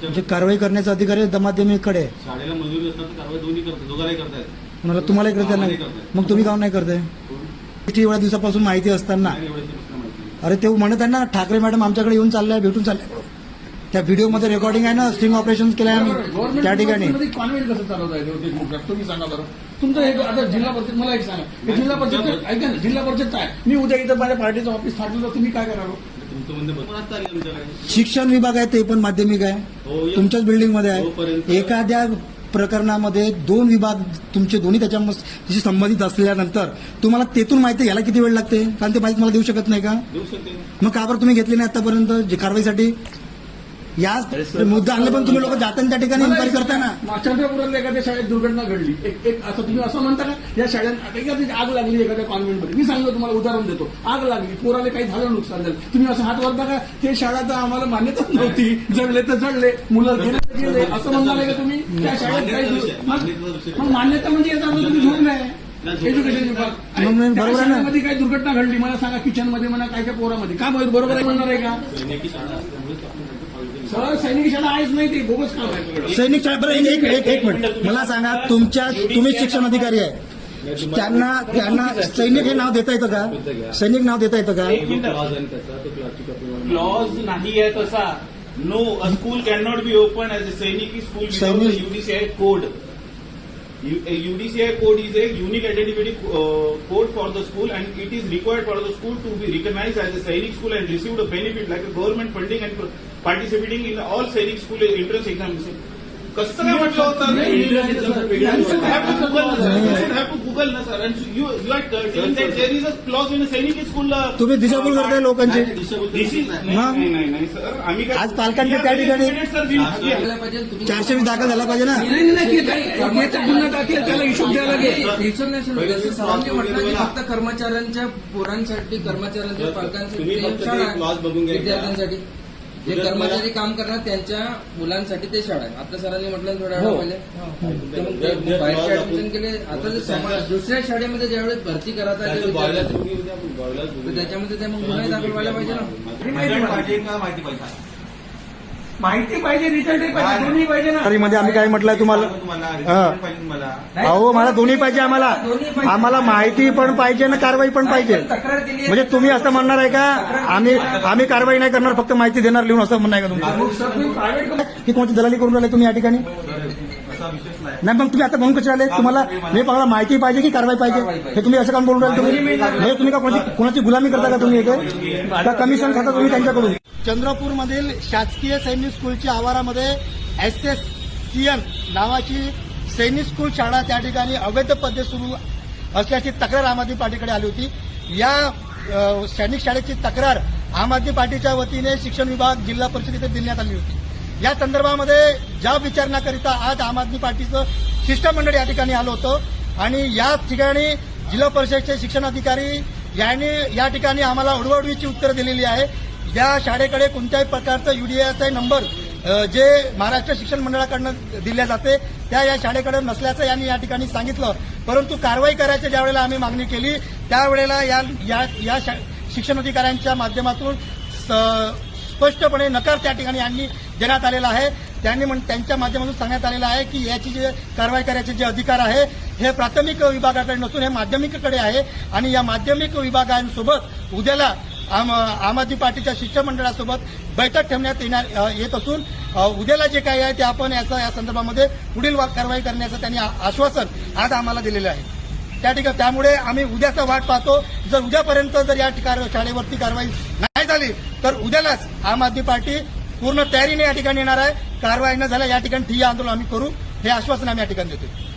त्यांच्या जे कारवाई करण्याचा अधिकार आहे माध्यमिकडे आहे. शाळेला मंजुरी असतात तर कारवाई दोन्ही करतात दोघांनाही करतायत मला तुम्हाला इकडे त्यांना. मग तुम्ही काऊन नाही करताय गोष्टी एवढ्या दिवसापासून माहिती असताना. अरे ते म्हणत आहे ना ठाकरे मॅडम आमच्याकडे येऊन चालल्या भेटून चालल्या त्या व्हिडिओमध्ये रेकॉर्डिंग आहे ना स्टिंग ऑपरेशन केलं आहे आम्ही त्या ठिकाणी. कॉन्व्हेंट कसं चालवत आहे ते देशमुख तुम्ही सांगा बरं. तुमचं हे आता जिल्हा परिषद मला एक सांगा. जिल्हा परिषद ऐका ना जिल्हा परिषद काय? मी उद्या इथं माझ्या पार्टीचं ऑफिस फाटलं तर तुम्ही काय करावं? तुमचं म्हणणं बरोबर आता आली आमच्याकडे शिक्षण विभाग आहे ते पण माध्यमिक आहे. हो, या- तुमच्याच बिल्डिंगमध्ये जोपर्यंत- आहे एखाद्या प्रकरणामध्ये दोन विभाग तुमचे दोन्ही त्याच्याशी संबंधित असल्यानंतर तुम्हाला तेथून माहिती घ्यायला किती वेळ लागते? कारण ते माहिती मला देऊ शकत नाही का? देऊ शकते. मग का बरं तुम्ही घेतली नाही आतापर्यंत जे कारवाईसाठी? या मुद्दा आणले पण तुम्ही लोक जाताना त्या ठिकाणी इन्क्वायरी करताय ना चंद्रपुरातल्या एखाद्या शाळेत दुर्घटना घडली. एक एक असं तुम्ही असं म्हणता का? या शाळेत आता एखादी आग लागली एखाद्या कॉन्व्हेंटमध्ये मी सांगतो तुम्हाला उदाहरण देतो. आग लागली पोराला काही झालं नुकसान झालं. तुम्ही असं हात वरता का? ते शाळा तर आम्हाला मान्यताच नव्हती. जळले तर जळले मुलं गेले तर गेले. असं म्हणणार आहे का तुम्ही? त्या शाळेत काही मान्यता मग म्हणजे याचा अर्थ तुम्ही झोप नाही. एज्युकेशन विभाग. बरोबर आहे ना. शाळेमध्ये काही दुर्घटना घडली. मला सांगा किचनमध्ये म्हणा काय काय पोरामध्ये. का बरोबर आहे म्हणणार आहे का? सरळ सैनिक शाळा आहेच नाही ते बोगस काम आहे. सैनिक शाळा बरं एक एक एक मिनिट. मला सांगा तुमच्या तुम्ही शिक्षण अधिकारी आहे. त्यांना त्यांना सैनिक हे नाव देता येतं का? सैनिक नाव देता येतं का? क्लॉज नाही आहे तसा. No school can not be open as a सैनिकी स्कूल सैनिक- UDCI code UDCI code is a unique identity uh, code for the school and it is required for the school to be recognized as a Sainik school and receive a benefit like a government funding and participating in all Sainik school entrance examination. कसं काय म्हटलं होतं ना uh, तुम्ही दिशाभूल करताय लोकांची दिशाभूल This is नाही. नाही नाही नाही नाही सर आम्ही काय आज पालकांचे त्या ठिकाणी- चारशे वीस दाखल झाला पाहिजे ना गुन्हा दाखल त्याला हिशोब लागेल फक्त कर्मचाऱ्यांच्या पोरांसाठी कर्मचाऱ्यांच्या पालकांसाठी. विद्यार्थ्यांसाठी जे कर्मचारी काम करणार त्यांच्या मुलांसाठी ते शाळा आहे. आता सरांनी म्हटलं थोड्या हो. वेळा पहिले बाहेरचे clause ऍडमिशन केले आता जे समाज दुसऱ्या शाळेमध्ये ज्यावेळेस भरती करत आहे त्याच्यामध्ये ते मग गुन्हे दाखल व्हायला पाहिजे ना. माहिती पाहिजे. रिझल्ट पाहिजे दोन्ही पाहिजे ना. मध्ये आम्ही काय म्हटलंय तुम्हाला? हा. अहो मला दोन्ही पाहिजे आम्हाला. आम्हाला माहिती पण पाहिजे ना कारवाई पण पाहिजे. तक्रार. म्हणजे तुम्ही असं म्हणणार आहे का? आम्ही आम्ही कारवाई नाही करणार फक्त माहिती देणार लिहून असं म्हणणं आहे का तुमचं? सर तुम्ही प्रायव्हेट की कोणती दलाली करून राहिले तुम्ही या ठिकाणी? नाही. मग तुम्ही आता म्हणून कसे आले? तुम्हाला मी मला माहिती पाहिजे की कारवाई पाहिजे? हे तुम्ही असं काम बोलून राहिले तुम्ही? म्हणजे तुम्ही का कोणाची कोणाची गुलामी करता का तुम्ही इथे? का कमिशन खाता तुम्ही त्यांच्याकडून? चंद्रपूरमधील शासकीय सैनिक स्कूलच्या आवारामध्ये एस एस सी एन नावाची सैनिक स्कूल शाळा त्या ठिकाणी अवैध पद्धत सुरू असल्याची तक्रार आम आदमी पार्टीकडे आली होती. या सैनिक शाळेची तक्रार आम आदमी पार्टीच्या वतीने शिक्षण विभाग जिल्हा परिषद इथे देण्यात आली होती. या संदर्भामध्ये जाब विचारण्याकरिता आज आम आदमी पार्टीचं शिष्टमंडळ या ठिकाणी आलं होतं आणि या ठिकाणी जिल्हा परिषदचे शिक्षणाधिकारी यांनी या ठिकाणी आम्हाला उडवाउडवीची उत्तरं दिलेली आहे. या शाळेकडे कोणत्याही प्रकारचं युडीआयचा नंबर जे महाराष्ट्र शिक्षण मंडळाकडनं दिल्या जाते त्या या शाळेकडे नसल्याचं यांनी या ठिकाणी सांगितलं. परंतु कारवाई करायची ज्या वेळेला आम्ही मागणी केली त्यावेळेला या या या शा- शिक्षण अधिकाऱ्यांच्या माध्यमातून स- स्पष्टपणे नकार त्या ठिकाणी यांनी देण्यात आलेला आहे. त्यांनी म्हण त्यांच्या माध्यमातून सांगण्यात आलेलं आहे की याची जे कारवाई करायचे जे अधिकार आहे हे प्राथमिक विभागाकडे नसून हे माध्यमिककडे आहे आणि या माध्यमिक विभागांसोबत उद्याला आम आम आदमी पार्टीच्या शिष्टमंडळासोबत बैठक ठेवण्यात येणार येत असून उद्याला जे काही आहे ते आपण याचा या संदर्भामध्ये पुढील वा- कारवाई करण्याचं त्यांनी आश्वासन आज आम्हाला दिलेलं आहे. त्या ठिकाणी त्यामुळे आम्ही उद्याचा वाट पाहतो. जर उद्यापर्यंत जर या ठिकाणी शाळेवरती कारवाई नाही झाली तर उद्यालाच आम आदमी पार्टी पूर्ण तयारीने या ठिकाणी येणार आहे. कारवाई न झाल्या या ठिकाणी ठिय्या आंदोलन आम्ही करू. हे आश्वासन आम्ही या ठिकाणी देतो